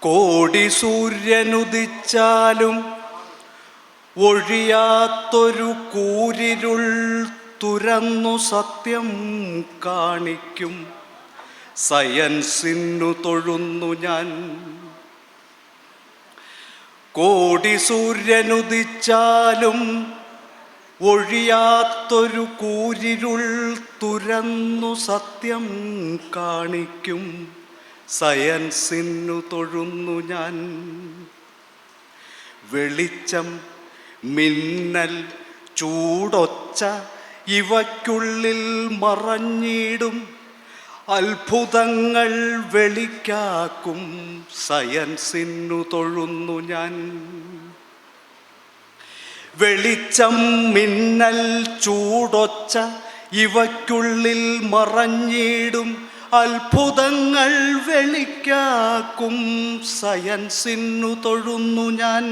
കോടി സൂര്യനുദിച്ചാലും ഒഴിയാത്തൊരു കൂരിരുൾ തുരന്നു സത്യം കാണിക്കും. സയൻസിനു തൊഴുന്നു ഞാൻ. കോടി സൂര്യനുദിച്ചാലും ഒഴിയാത്തൊരു കൂരിരുൾ തുരന്നു സത്യം കാണിക്കും. സയൻസിനു തൊഴുന്നു ഞാൻ. വെളിച്ചം മിന്നൽ ചൂടൊച്ച ഇവയ്ക്കുള്ളിൽ മറഞ്ഞിടും. അത്ഭുതങ്ങൾ വെളിക്കാക്കും സയൻസിനു തൊഴുന്നു ഞാൻ. വെളിച്ചം മിന്നൽ ചൂടൊച്ച ഇവയ്ക്കുള്ളിൽ മറഞ്ഞിടും. അത്ഭുതങ്ങൾ വെളിക്കാക്കും സയൻസിന്നു തൊഴുന്നു ഞാൻ.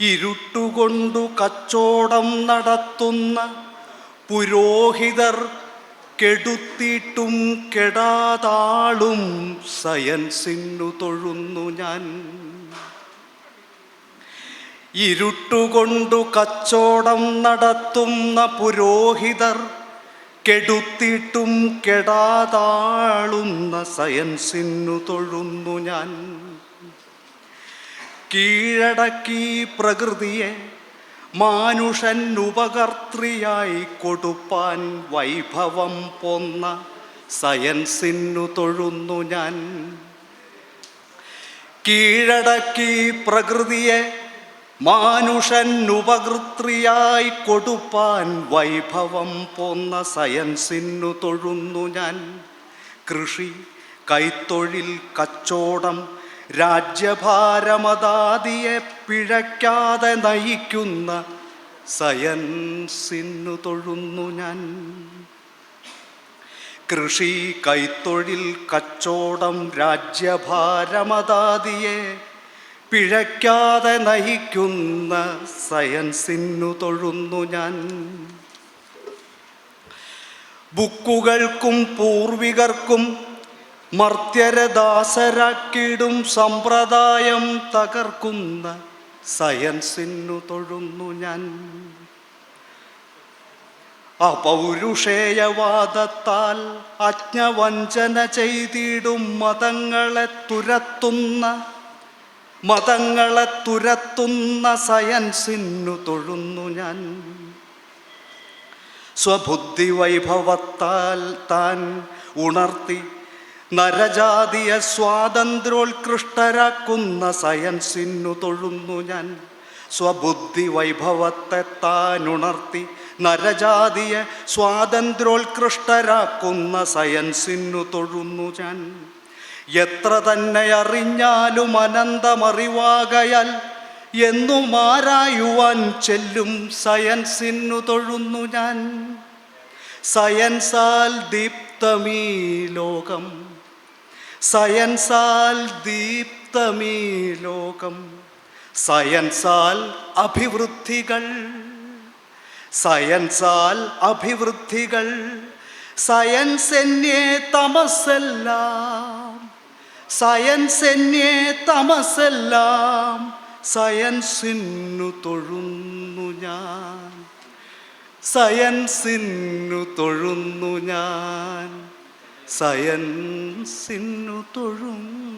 ഇരുട്ടുകൊണ്ടു കച്ചോടം നടത്തുന്ന പുരോഹിതർ കെടുത്തിട്ടും കെടാതാളും സയൻസിന്നു തൊഴുന്നു ഞാൻ. ഇരുട്ടുകൊണ്ടു കച്ചോടം നടത്തുന്ന പുരോഹിതർ കെടുത്തിട്ടും കെടാതാളുന്ന സയൻസിനു തൊഴുന്നു ഞാൻ. കീഴടക്കി പ്രകൃതിയെ മാനുഷൻ ഉപകർത്തിയായി കൊടുപ്പാൻ വൈഭവം പോന്ന സയൻസിനു തൊഴുന്നു ഞാൻ. കീഴടക്കി പ്രകൃതിയെ മാനുഷൻ ഉപകൃത്രിയായി കൊടുപ്പാൻ വൈഭവം പോന്ന സയൻസിനു തൊഴുന്നു ഞാൻ. കൃഷി കൈത്തൊഴിൽ കച്ചോടം രാജ്യഭാരമതാദിയെ പിഴയ്ക്കാതെ നയിക്കുന്ന സയൻസിനു തൊഴുന്നു ഞാൻ. കൃഷി കൈത്തൊഴിൽ കച്ചോടം രാജ്യഭാരമതാദിയെ പിഴയ്ക്കാതെ നയിക്കുന്ന സയൻസിനു തൊഴുന്നു ഞാൻ. ബുക്കുകൾക്കും പൂർവികർക്കും മർത്യരദാസരാക്കിടും സമ്പ്രദായം തകർക്കുന്ന സയൻസിനു തൊഴുന്നു ഞാൻ. അപൗരുഷേയവാദത്താൽ അജ്ഞവഞ്ചന ചെയ്തിടും മതങ്ങളെ തുരത്തുന്ന മതങ്ങളെ തുരത്തുന്ന സയൻ സിന്നു തൊഴുന്നു ഞാൻ. സ്വബുദ്ധി വൈഭവത്താൽ താൻ ഉണർത്തി നരജാതിയെ സ്വാതന്ത്ര്യോത്കൃഷ്ടരാക്കുന്ന സിന്നു തൊഴുന്നു ഞാൻ. സ്വബുദ്ധി വൈഭവത്തെ താൻ ഉണർത്തി നരജാതിയെ സ്വാതന്ത്ര്യോത്കൃഷ്ടരാക്കുന്ന സിന്നു തൊഴുന്നു ഞാൻ. എത്ര തന്നെ അറിഞ്ഞാലും അനന്തമറിവാകയാൽ എന്നും ആരായുവാൻ ചെല്ലും സയൻസിനു തൊഴുന്നു ഞാൻ. സയൻസാൽ ദീപ്തമീ ലോകം. സയൻസാൽ ദീപ്തമീ ലോകം. സയൻസാൽ അഭിവൃദ്ധികൾ. സയൻസാൽ അഭിവൃദ്ധികൾ. സയൻസ് എന്നെ തമസെല്ലാം. സയൻസ് എന്നെ തമസെല്ലാം സയൻസിന്നു തൊഴുന്നു ഞാൻ. സയൻസിന്നു തൊഴുന്നു ഞാൻ. സയൻസിന്നു തൊഴുന്നു